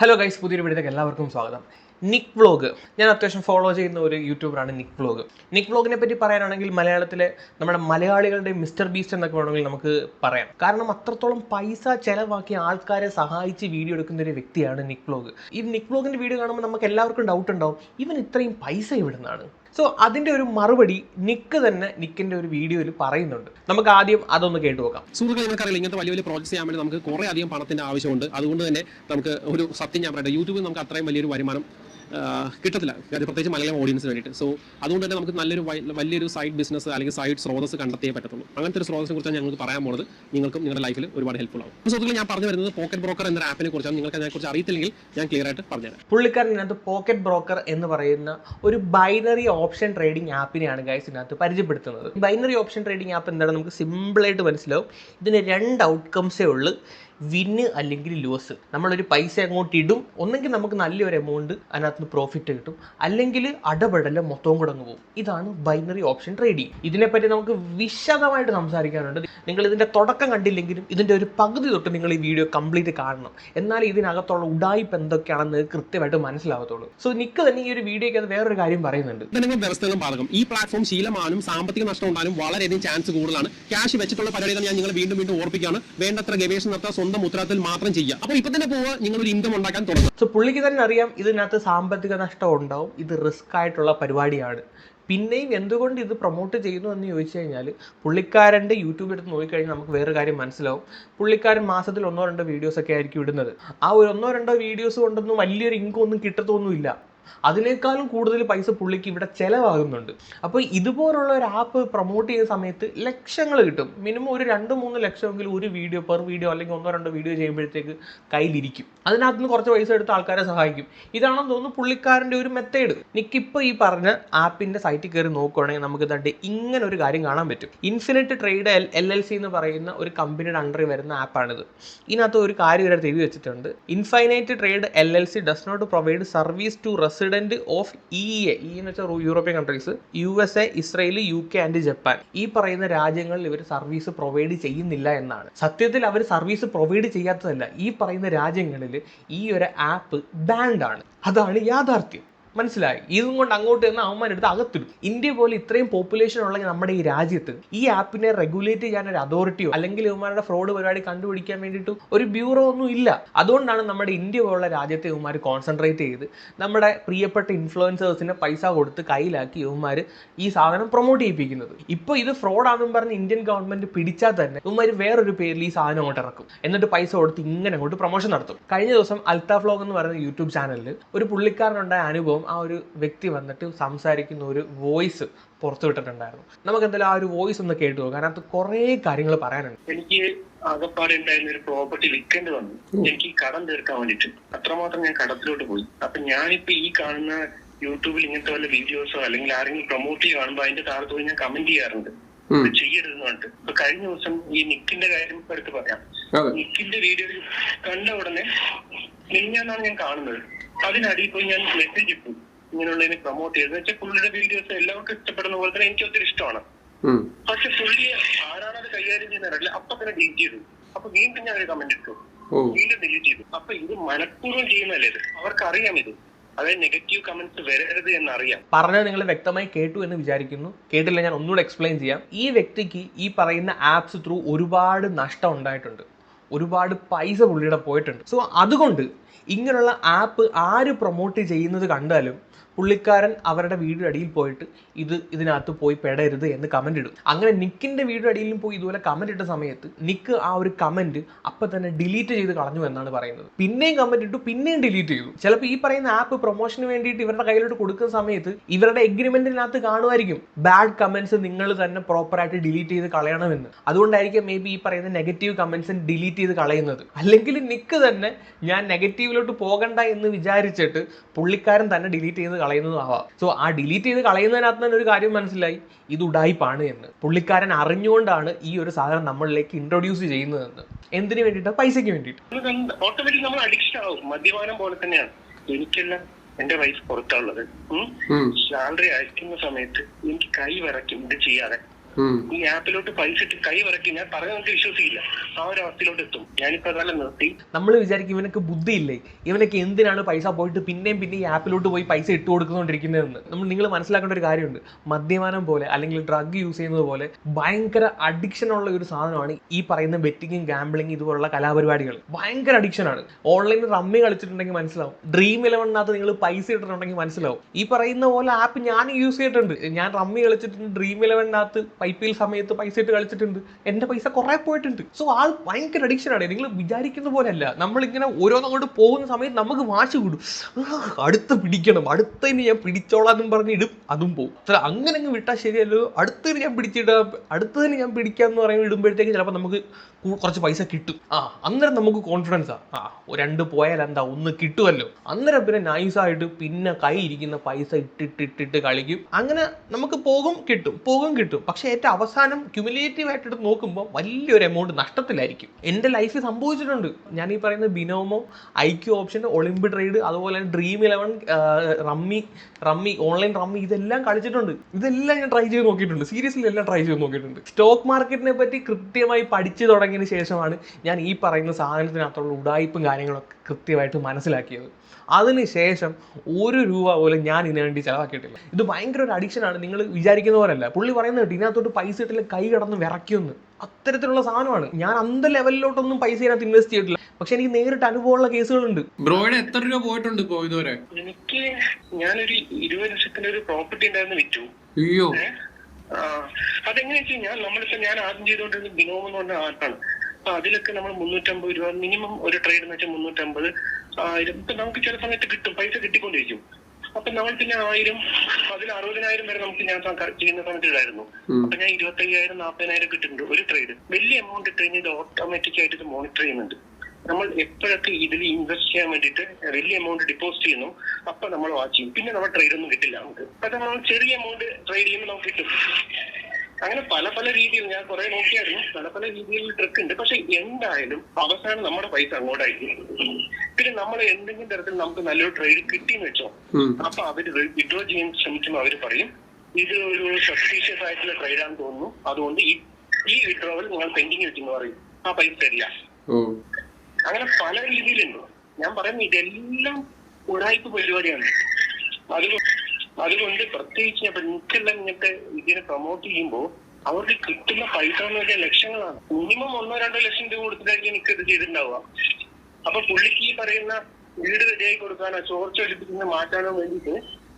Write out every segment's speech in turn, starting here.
Hello guys പുതിയൊരു വീഡിയോയിലേക്ക് എല്ലാവർക്കും സ്വാഗതം. നിക് വ്ലോഗ് ഞാൻ അത്യാവശ്യം ഫോളോ ചെയ്യുന്ന ഒരു യൂട്യൂബറാണ് നിക് വ്ലോഗ് നിക് വ്ലോഗിനെ പറ്റി പറയാനാണെങ്കിൽ മലയാളത്തിലെ നമ്മുടെ മലയാളികളുടെ മിസ്റ്റർ ബീസ്റ്റ് എന്നൊക്കെ വേണമെങ്കിൽ നമുക്ക് പറയാം. കാരണം അത്രത്തോളം പൈസ ചെലവാക്കി ആൾക്കാരെ സഹായിച്ച് വീഡിയോ എടുക്കുന്ന ഒരു വ്യക്തിയാണ് നിക് വ്ലോഗ് ഈ നിക് വ്ലോഗിന്റെ വീഡിയോ കാണുമ്പോൾ നമുക്ക് എല്ലാവർക്കും ഡൗട്ട് ഉണ്ടാവും ഇവൻ ഇത്രയും പൈസ എവിടുന്നാണ്? സോ അതിന്റെ ഒരു മറുപടി നിക്ക് തന്നെ നിക്കിന്റെ ഒരു വീഡിയോയിൽ പറയുന്നുണ്ട്. നമുക്ക് ആദ്യം അതൊന്ന് കേട്ടു നോക്കാം. സുഹൃത്തുക്കളെ നമുക്കറിയില്ല ഇങ്ങനത്തെ വലിയ വലിയ പ്രോജക്ട്സ് ചെയ്യാൻ വേണ്ടി നമുക്ക് കുറേ അധികം പണത്തിന്റെ ആവശ്യമുണ്ട്. അതുകൊണ്ട് തന്നെ നമുക്ക് ഒരു സത്യം ഞാൻ പറയട്ടെ യൂട്യൂബിൽ നമുക്ക് അത്രയും വലിയൊരു വരുമാനം കിട്ടത്തില്ല. പ്രത്യേകിച്ച് മലയാളം ഓഡിയൻസിന് വേണ്ടിയിട്ട്. സോ അതുകൊണ്ട് തന്നെ നമുക്ക് നല്ലൊരു വലിയൊരു സൈഡ് ബിസിനസ് അല്ലെങ്കിൽ സൈഡ് സ്രോതസ് കണ്ടെത്തിയേ പറ്റത്തുള്ളൂ. അങ്ങനത്തെ ഒരു സ്രോതസിനെ കുറിച്ചാണ് ഞങ്ങൾക്ക് പറയാൻ പോകുന്നത് നിങ്ങൾക്കും നിങ്ങളുടെ ലൈഫിൽ ഒരുപാട് ഹെൽപ്ഫുൾ ആവും. അപ്പോൾ സുഹൃത്തുക്കളെ ഞാൻ പറഞ്ഞു വരുന്നത് പോക്കറ്റ് ബ്രോക്കർ എന്ന ആപ്പിനെ കുറിച്ചാണ്. നിങ്ങൾക്ക് അതിനെക്കുറിച്ച് അറിയത്തില്ലെങ്കിൽ ഞാൻ ക്ലിയർ ആയിട്ട് പറഞ്ഞുതരാം. പുള്ളിക്കാരൻ പോക്കറ്റ് ബ്രോക്കർ എന്ന് പറയുന്ന ഒരു ബൈനറി ഓപ്ഷൻ ട്രേഡിംഗ് ആപ്പിനെയാണ് ഗൈസ് ഇതിനകത്ത് പരിചയപ്പെടുത്തുന്നത്. ബൈനറി ഓപ്ഷൻ ട്രേഡിംഗ് ആപ്പ് എന്താണ് നമുക്ക് സിമ്പിളായിട്ട് മനസ്സിലാവും. ഇതിന് രണ്ട് ഔട്ട്കംസേ ഉള്ളൂ. വിന്ന് അല്ലെങ്കിൽ ലോസ് നമ്മളൊരു പൈസ അങ്ങോട്ട് ഇടും. ഒന്നെങ്കിൽ നമുക്ക് നല്ലൊരു എമൗണ്ട് അതിനകത്ത് നിന്ന് പ്രോഫിറ്റ് കിട്ടും. അല്ലെങ്കിൽ അടപടല മൊത്തവും കൂടെ അങ്ങ് പോകും. ഇതാണ് ബൈനറി ഓപ്ഷൻ ട്രേഡിംഗ് ഇതിനെപ്പറ്റി നമുക്ക് വിശദമായിട്ട് സംസാരിക്കാനുണ്ട്. നിങ്ങൾ ഇതിന്റെ തുടക്കം കണ്ടില്ലെങ്കിലും ഇതിന്റെ ഒരു പകുതി തൊട്ട് നിങ്ങൾ ഈ വീഡിയോ കംപ്ലീറ്റ് കാണണം. എന്നാൽ ഇതിനകത്തുള്ള ഉടായ്പ എന്തൊക്കെയാണെന്ന് കൃത്യമായിട്ട് മനസ്സിലാവത്തുള്ളൂ. സോ നിക്ക് തന്നെ ഈ ഒരു വീഡിയോയ്ക്ക് അത് വേറൊരു കാര്യം പറയുന്നുണ്ട്. വ്യവസ്ഥകളും ഈ പ്ലാറ്റ്ഫോം ശീലമാനും സാമ്പത്തിക നഷ്ടം ഉണ്ടാകും വളരെയധികം ചാൻസ് കൂടുതലാണ്. ക്യാഷ് വെച്ചിട്ടുള്ള പരിപാടികൾ ഞാൻ നിങ്ങളെ വീണ്ടും വീണ്ടും ഓർപ്പിക്കുകയാണ്. വേണ്ടത്ര ഗവേഷണം നടത്താൻ സ്വന്തം ഉത്തരവാദിത്തത്തിൽ മാത്രം ചെയ്യുക. അപ്പോൾ ഇപ്പൊ തന്നെ പോവുക നിങ്ങൾ ഒരു ഇൻകം ഉണ്ടാക്കാൻ തുടങ്ങും സോ പുള്ളിക്ക് തന്നെ അറിയാം ഇതിനകത്ത് സാമ്പത്തിക നഷ്ടം ഉണ്ടാവും ഇത് റിസ്ക് ആയിട്ടുള്ള പരിപാടിയാണ്. പിന്നെയും എന്തുകൊണ്ട് ഇത് പ്രൊമോട്ട് ചെയ്യുന്നു എന്ന് ചോദിച്ചു കഴിഞ്ഞാൽ പുള്ളിക്കാരന്റെ യൂട്യൂബ് എടുത്ത് നോക്കിക്കഴിഞ്ഞാൽ നമുക്ക് വേറെ കാര്യം മനസ്സിലാവും. പുള്ളിക്കാരൻ മാസത്തിൽ ഒന്നോ രണ്ടോ വീഡിയോസ് ഒക്കെ ആയിരിക്കും ഇടുന്നത്. ആ ഒരു ഒന്നോ രണ്ടോ വീഡിയോസ് കൊണ്ടൊന്നും വലിയൊരു ഇൻകം ഒന്നും കിട്ടത്തൊന്നുമില്ല. അതിനേക്കാളും കൂടുതൽ പൈസ പുള്ളിക്ക് ഇവിടെ ചിലവാകുന്നുണ്ട്. അപ്പോൾ ഇതുപോലുള്ള ഒരു ആപ്പ് പ്രൊമോട്ട് ചെയ്യുന്ന സമയത്ത് ലക്ഷങ്ങൾ കിട്ടും. മിനിമം ഒരു രണ്ട് മൂന്ന് ലക്ഷമെങ്കിലും ഒരു വീഡിയോ പെർ വീഡിയോ അല്ലെങ്കിൽ ഒന്നോ രണ്ടോ വീഡിയോ ചെയ്യുമ്പോഴത്തേക്ക് കയ്യിലിരിക്കും. അതിനകത്ത് നിന്ന് കുറച്ച് പൈസ എടുത്ത് ആൾക്കാരെ സഹായിക്കും. ഇതാണെന്ന് തോന്നുന്നു പുള്ളിക്കാരന്റെ ഒരു മെത്തേഡ് എനിക്കിപ്പോൾ ഈ പറഞ്ഞ ആപ്പിന്റെ സൈറ്റിൽ കയറി നോക്കുകയാണെങ്കിൽ നമുക്ക് തട്ട് ഇങ്ങനെ ഒരു കാര്യം കാണാൻ പറ്റും. Infinite trade L L C എന്ന് പറയുന്ന ഒരു കമ്പനിയുടെ അണ്ടറിൽ വരുന്ന ആപ്പാണിത് ഇതിനകത്ത് ഒരു കാര്യം ഇവരെ എഴുതി വെച്ചിട്ടുണ്ട്. Infinite trade L L C does not provide service to resident of E A E എന്ന് വെച്ചാൽ European countries U S A Israel U K and Japan ഈ പറയുന്ന രാജ്യങ്ങളിൽ ഇവർ സർവീസ് പ്രൊവൈഡ് ചെയ്യുന്നില്ല എന്നാണ്. സത്യത്തിൽ അവർ സർവീസ് പ്രൊവൈഡ് ചെയ്യാത്തതല്ല. ഈ പറയുന്ന രാജ്യങ്ങളിൽ ഈ ഒരു ആപ്പ് ബാൻഡാണ് അതാണ് യാഥാർത്ഥ്യം. മനസ്സിലായി. ഇതും കൊണ്ട് അങ്ങോട്ട് നിന്ന് അവന്മാരെടുത്ത് അകത്തിടും. ഇന്ത്യ പോലെ ഇത്രയും പോപ്പുലേഷൻ ഉള്ള നമ്മുടെ ഈ രാജ്യത്ത് ഈ ആപ്പിനെ റെഗുലേറ്റ് ചെയ്യാൻ ഒരു അതോറിറ്റിയോ അല്ലെങ്കിൽ ഇവന്മാരുടെ ഫ്രോഡ് പരിപാടി കണ്ടുപിടിക്കാൻ വേണ്ടിയിട്ട് ഒരു ബ്യൂറോ ഒന്നും ഇല്ല. അതുകൊണ്ടാണ് നമ്മുടെ ഇന്ത്യ പോലുള്ള രാജ്യത്തെ ഇവന്മാർ കോൺസെൻട്രേറ്റ് ചെയ്ത് നമ്മുടെ പ്രിയപ്പെട്ട ഇൻഫ്ലുവൻസേഴ്സിനെ പൈസ കൊടുത്ത് കയ്യിലാക്കി ഇവന്മാർ ഈ സാധനം പ്രൊമോട്ട് ചെയ്യിപ്പിക്കുന്നത്. ഇപ്പോൾ ഇത് ഫ്രോഡാണെന്നും പറഞ്ഞ് ഇന്ത്യൻ ഗവൺമെന്റ് പിടിച്ചാൽ തന്നെ ഇവന്മാർ വേറൊരു പേരിൽ ഈ സാധനം അങ്ങോട്ട് ഇറക്കും. എന്നിട്ട് പൈസ കൊടുത്ത് ഇങ്ങനെ അങ്ങോട്ട് പ്രൊമോഷൻ നടത്തും. കഴിഞ്ഞ ദിവസം അൽത്താ ഫ്ലോഗ് എന്ന് പറയുന്ന യൂട്യൂബ് ചാനലിൽ ഒരു പുള്ളിക്കാരനുണ്ടായ അനുഭവം ആ ഒരു വ്യക്തി വന്നിട്ട് സംസാരിക്കുന്ന ഒരു വോയിസ് പുറത്തുവിട്ടിട്ടുണ്ടായിരുന്നു നമുക്ക് എന്തായാലും ആ ഒരു വോയിസ് ഒന്ന് കേട്ടു നോക്കാം. അതിനകത്ത് കുറേ കാര്യങ്ങൾ പറയാനുണ്ട്. എനിക്ക് ആകപ്പാടെ ഉണ്ടായിരുന്ന ഒരു പ്രോപ്പർട്ടി വിൽക്കേണ്ടി വന്നു. എനിക്ക് കടം തീർക്കാൻ വേണ്ടിട്ട് അത്രമാത്രം ഞാൻ കടത്തിലോട്ട് പോയി. അപ്പൊ ഞാനിപ്പോ ഈ കാണുന്ന യൂട്യൂബിൽ ഇങ്ങനത്തെ വല്ല വീഡിയോസോ അല്ലെങ്കിൽ ആരെങ്കിലും പ്രൊമോട്ട് ചെയ്യുക കാണുമ്പോ അതിന്റെ താഴത്ത് പോയി ഞാൻ കമന്റ് ചെയ്യാറുണ്ട്. ചെയ്യരുതെന്ന് പറഞ്ഞിട്ട്. ഇപ്പൊ കഴിഞ്ഞ ദിവസം ഈ നിക്കിന്റെ കാര്യം എടുത്ത് പറയാം. നിക്കിന്റെ വീഡിയോ കണ്ട ഉടനെ മിനിഞ്ഞാന്നാണ് ഞാൻ കാണുന്നത്. അതിനടി പോയി ഞാൻ മെസ്സേജ് ഇട്ടു. ഇങ്ങനെയുള്ളതിനെ പ്രൊമോട്ട് ചെയ്തത് വെച്ചാൽ പുള്ളിയുടെ വീഡിയോസ് എല്ലാവർക്കും ഇഷ്ടപ്പെടുന്ന പോലെ തന്നെ എനിക്ക് ഒത്തിരി ഇഷ്ടമാണ്. പക്ഷെ പുള്ളി ആരാണ് അത് കൈകാര്യം അറിയില്ല. അപ്പൊ തന്നെ ഡിലീറ്റ് ചെയ്തു. അപ്പൊ വീണ്ടും ഞാൻ ഒരു കമന്റ് ഇട്ടു വീണ്ടും ഡിലീറ്റ് ചെയ്തു. അപ്പൊ ഇത് മനഃപൂർവം ചെയ്യുന്നല്ലേ ഇത്? അവർക്കറിയാം ഇത്. അതായത് നെഗറ്റീവ് കമന്റ്സ് വരരുത് എന്നറിയാം. പറഞ്ഞത് നിങ്ങൾ വ്യക്തമായി കേട്ടു എന്ന് വിചാരിക്കുന്നു. കേട്ടില്ല ഞാൻ ഒന്നുകൂടെ എക്സ്പ്ലെയിൻ ചെയ്യാം. ഈ വ്യക്തിക്ക് ഈ പറയുന്ന ആപ്സ് ത്രൂ ഒരുപാട് നഷ്ടം ഉണ്ടായിട്ടുണ്ട്. ഒരുപാട് പൈസ പുള്ളിയുടെ പോയിട്ടുണ്ട്. സോ അതുകൊണ്ട് ഇങ്ങനെയുള്ള ആപ്പ് ആര് പ്രൊമോട്ട് ചെയ്യുന്നത് കണ്ടാലും പുള്ളിക്കാരൻ അവരുടെ വീടിന്റെ അടിയിൽ പോയിട്ട് ഇത് ഇതിനകത്ത് പോയി പെടരുത് എന്ന് കമന്റ് ഇടും. അങ്ങനെ നിക്കിന്റെ വീടിന്റെ അടിയിലും പോയി ഇതുപോലെ കമന്റ് ഇട്ട സമയത്ത് നിക്ക് ആ ഒരു കമന്റ് അപ്പൊ തന്നെ ഡിലീറ്റ് ചെയ്ത് കളഞ്ഞു എന്നാണ് പറയുന്നത്. പിന്നെയും കമന്റ് ഇട്ടു പിന്നെയും ഡിലീറ്റ് ചെയ്തു. ചിലപ്പോൾ ഈ പറയുന്ന ആപ്പ് പ്രൊമോഷന് വേണ്ടിയിട്ട് ഇവരുടെ കയ്യിലോട്ട് കൊടുക്കുന്ന സമയത്ത് ഇവരുടെ എഗ്രിമെന്റിനകത്ത് കാണുമായിരിക്കും. ബാഡ് കമന്റ്സ് നിങ്ങൾ തന്നെ പ്രോപ്പറായിട്ട് ഡിലീറ്റ് ചെയ്ത് കളയണമെന്ന്. അതുകൊണ്ടായിരിക്കും മേ ബി ഈ പറയുന്ന നെഗറ്റീവ് കമന്റ്സ് ഡിലീറ്റ് ചെയ്ത് കളയുന്നത്. അല്ലെങ്കിൽ നിക്ക് തന്നെ ഞാൻ നെഗറ്റീവിലോട്ട് പോകണ്ട എന്ന് വിചാരിച്ചിട്ട് പുള്ളിക്കാരൻ തന്നെ ഡിലീറ്റ് ചെയ്ത് കളയുന്നതും ആവാം സോ ആ ഡിലീറ്റ് ചെയ്ത് കളയുന്നതിനകത്ത് തന്നെ ഒരു കാര്യം മനസ്സിലായി. ഇത് ഉടായിപ്പാണ് എന്ന്. പുള്ളിക്കാരൻ അറിഞ്ഞുകൊണ്ടാണ് ഈ ഒരു സാധനം നമ്മളിലേക്ക് ഇൻട്രൊഡ്യൂസ് ചെയ്യുന്നതെന്ന്. എന്തിനു വേണ്ടിയിട്ട്? പൈസയ്ക്ക് വേണ്ടിട്ട് ഓട്ടോമാറ്റിക് നമ്മൾ അഡിക്ഷൻ ആവും. മദ്യപാനം പോലെ തന്നെയാണ്. എനിക്കെല്ലാം എന്റെ വൈഫ് പുറത്താണുള്ളത് സാലറി അയക്കുന്ന സമയത്ത് എനിക്ക് കൈ വിറയ്ക്കും. ഇത് ചെയ്യാതെ. ഈ ആപ്പിലോട്ട് പൈസ ഇട്ട് കൈ വരക്കി ഞാൻ പറഞ്ഞ നമുക്ക് വിശ്വസിക്കില്ല ആ ഒരു അവസ്ഥയിലോട്ട് എത്തും. ഞാനിപ്പോ അതെല്ലാം നിർത്തി. നമ്മൾ വിചാരിക്കും ബുദ്ധി ബുദ്ധിയില്ലേ? ഇവനൊക്കെ എന്തിനാണ് പൈസ പോയിട്ട് പിന്നെയും പിന്നെ ഈ ആപ്പിലോട്ട് പോയി പൈസ ഇട്ട് കൊടുക്കുന്നോണ്ടിരിക്കുന്നതെന്ന്? നമ്മൾ നിങ്ങൾ മനസ്സിലാക്കേണ്ട ഒരു കാര്യമുണ്ട്. മദ്യപാനം പോലെ അല്ലെങ്കിൽ ഡ്രഗ് യൂസ് ചെയ്യുന്നത് പോലെ ഭയങ്കര അഡിക്ഷൻ ഉള്ള ഒരു സാധനമാണ് ഈ പറയുന്ന ബെറ്റിങ്ങും ഗാംബ്ലിങ് ഇതുപോലുള്ള കലാപരിപാടികൾ. ഭയങ്കര അഡിക്ഷൻ ആണ്. ഓൺലൈനിൽ റമ്മി കളിച്ചിട്ടുണ്ടെങ്കിൽ മനസ്സിലാവും. ഡ്രീം ഇലവണിനകത്ത് നിങ്ങൾ പൈസ ഇട്ടിട്ടുണ്ടെങ്കിൽ മനസ്സിലാവും. ഈ പറയുന്ന പോലെ ആപ്പ് ഞാൻ യൂസ് ചെയ്തിട്ടുണ്ട്. ഞാൻ റമ്മി കളിച്ചിട്ടുണ്ട്. ഡ്രീം ഇലവണിനകത്ത് ഐ പി എൽ സമയത്ത് പൈസ ഇട്ട് കളിച്ചിട്ടുണ്ട്. എന്റെ പൈസ കുറെ പോയിട്ടുണ്ട്. സോ ആൾ ഭയങ്കര അഡിക്ഷൻ ആണ്. നിങ്ങൾ വിചാരിക്കുന്ന പോലെയല്ല. നമ്മളിങ്ങനെ ഓരോന്നങ്ങോട്ട് പോകുന്ന സമയത്ത് നമുക്ക് വാശി കൂടും. അടുത്ത് പിടിക്കണം. അടുത്തതിന് ഞാൻ പിടിച്ചോളാം പറഞ്ഞ് ഇടും. അതും പോകും അങ്ങനെ അങ്ങ് വിട്ടാൽ ശരിയല്ലോ. അടുത്തതിന് ഞാൻ പിടിച്ചിടാം. അടുത്തതിന് ഞാൻ പിടിക്കാന്ന് പറയുമ്പോൾ ഇടുമ്പോഴത്തേക്ക് ചിലപ്പോൾ നമുക്ക് കുറച്ച് പൈസ കിട്ടും. ആ അന്നേരം നമുക്ക് കോൺഫിഡൻസ് ആ. രണ്ട് പോയാൽ എന്താ? ഒന്ന് കിട്ടുമല്ലോ. അന്നേരം പിന്നെ നൈസായിട്ട് പിന്നെ കൈ ഇരിക്കുന്ന പൈസ ഇട്ടിട്ടിട്ടിട്ട് കളിക്കും. അങ്ങനെ നമുക്ക് പോകും കിട്ടും. പോകും കിട്ടും. പക്ഷെ ഏറ്റവും അവസാനം ക്യുമുലേറ്റീവ് ആയിട്ട് എടുത്ത് നോക്കുമ്പോൾ വലിയൊരു എമൗണ്ട് നഷ്ടത്തിലായിരിക്കും. എന്റെ ലൈഫിൽ സംഭവിച്ചിട്ടുണ്ട്. ഞാൻ ഈ പറയുന്ന Binomo I Q option Olympic trade അതുപോലെ തന്നെ dream eleven rummy rummy online rummy ഇതെല്ലാം കളിച്ചിട്ടുണ്ട്. ഇതെല്ലാം ഞാൻ ട്രൈ ചെയ്ത് നോക്കിയിട്ടുണ്ട്. സീരിയസ്ലി എല്ലാം ട്രൈ ചെയ്ത് നോക്കിയിട്ടുണ്ട്. സ്റ്റോക്ക് മാർക്കറ്റിനെ പറ്റി കൃത്യമായി പഠിച്ചു തുടങ്ങിയതിന് ശേഷമാണ് ഞാൻ ഈ പറയുന്ന സാധനത്തിനകത്തുള്ള ഉടായ്പും കാര്യങ്ങളൊക്കെ കൃത്യമായിട്ട് മനസ്സിലാക്കിയത്. അതിനുശേഷം ഒരു രൂപ പോലും ഞാൻ ഇതിനു വേണ്ടി ചിലവാക്കിയിട്ടില്ല. ഇത് ഭയങ്കര ഒരു അഡിക്ഷനാണ് നിങ്ങൾ വിചാരിക്കുന്ന പോലല്ല പുള്ളി പറയുന്നത് കേട്ടോ ഇതിനകത്തോട്ട് പൈസ ഇട്ടില്ല കൈ കടന്ന് വിറയ്ക്കുമെന്ന്. അത്തരത്തിലുള്ള സാധനമാണ്. ഞാൻ അന്ത ലെവലിലോട്ടൊന്നും പൈസ ഇതിനകത്ത് ഇൻവെസ്റ്റ് ചെയ്തിട്ടില്ല. പക്ഷെ എനിക്ക് നേരിട്ട് അനുഭവമുള്ള കേസുകളുണ്ട്. ബ്രോയുടെ എത്ര രൂപ പോയിട്ടുണ്ട് ഇപ്പോ ഇതുവരെ? എനിക്ക് ഞാനൊരു ഇരുപത് ലക്ഷത്തിന്റെ ഒരു പ്രോപ്പർട്ടി ഉണ്ടായിരുന്നു വിറ്റു. അയ്യോ. അതെങ്ങനെയാ അതെങ്ങനെ ഞാൻ നമ്മളിപ്പോ ഞാൻ ആദ്യം ചെയ്തുകൊണ്ടിരുന്ന ബിനോം എന്ന് പറഞ്ഞ അപ്പൊ അതിലൊക്കെ നമ്മൾ മുന്നൂറ്റമ്പത് രൂപ മിനിമം ഒരു ട്രേഡ് എന്ന് വെച്ചാൽ മുന്നൂറ്റമ്പത് ആയിരം. ഇപ്പൊ നമുക്ക് ചില സമയത്ത് കിട്ടും പൈസ കിട്ടിക്കൊണ്ടിരിക്കും. അപ്പൊ നമ്മൾ പിന്നെ ആയിരം അതിൽ അറുപതിനായിരം വരെ നമുക്ക് ഞാൻ ചെയ്യുന്ന സമയത്ത് ഇടായിരുന്നു. അപ്പൊ ഞാൻ ഇരുപത്തയ്യായിരം നാൽപ്പതിനായിരം കിട്ടുന്നുണ്ട് ഒരു ട്രേഡ് വലിയ എമൗണ്ട് ഇട്ട് കഴിഞ്ഞാൽ ഇത് ഓട്ടോമാറ്റിക് ആയിട്ട് ഇത് മോണിറ്റർ ചെയ്യുന്നുണ്ട്. നമ്മൾ എപ്പോഴൊക്കെ ഇതിൽ ഇൻവെസ്റ്റ് ചെയ്യാൻ വേണ്ടിയിട്ട് വലിയ എമൗണ്ട് ഡിപ്പോസിറ്റ് ചെയ്യുന്നു അപ്പൊ നമ്മൾ വാച്ച് ചെയ്യും. പിന്നെ നമ്മൾ ട്രേഡ് ഒന്നും കിട്ടില്ല നമുക്ക്. അപ്പൊ നമ്മൾ ചെറിയ എമൗണ്ട് ട്രേഡ് ചെയ്യുമ്പോൾ നമുക്ക് കിട്ടും. അങ്ങനെ പല പല രീതിയിൽ ഞാൻ കുറെ നോക്കിയായിരുന്നു. പല പല രീതിയിൽ ട്രിക്ക് ഉണ്ട്. പക്ഷെ എന്തായാലും അവസാനം നമ്മുടെ പൈസ അങ്ങോട്ടായിരിക്കും. പിന്നെ നമ്മൾ എന്തെങ്കിലും തരത്തിൽ നമുക്ക് നല്ലൊരു ട്രേഡ് കിട്ടിയെന്ന് വെച്ചോ. അപ്പൊ അവർ വിഡ്രോ ചെയ്യാൻ ശ്രമിക്കുമ്പോൾ അവർ പറയും ഇത് ഒരു സസ്പീഷ്യസ് ആയിട്ടുള്ള ട്രേഡാന്ന് തോന്നുന്നു. അതുകൊണ്ട് ഈ ഈ വിഡ്രോവൽ നിങ്ങൾ പെൻഡിങ് വെച്ചെന്ന് പറയും. ആ പൈസ തരില്ല. അങ്ങനെ പല രീതിയിലുണ്ട്. ഞാൻ പറയുന്നത് ഇതെല്ലാം ഉടായ്പ പരിപാടിയാണ്. അതുകൊണ്ട് അതുകൊണ്ട് പ്രത്യേകിച്ച് അപ്പൊ എനിക്കെല്ലാം ഇങ്ങനത്തെ ഇതിനെ പ്രൊമോട്ട് ചെയ്യുമ്പോൾ അവർക്ക് കിട്ടുന്ന പൈസ എന്ന് വെച്ചാൽ ലക്ഷങ്ങളാണ്. മിനിമം ഒന്നോ രണ്ടോ ലക്ഷം രൂപ കൊടുത്തിട്ടായിരിക്കും എനിക്ക് ഇത് ചെയ്തിട്ടുണ്ടാവുക. അപ്പൊ പുള്ളിക്ക് ഈ പറയുന്ന വീട് റെഡിയായി കൊടുക്കാനോ ചോർച്ച എടുപ്പിക്കുന്ന മാറ്റാനോ വേണ്ടിയിട്ട്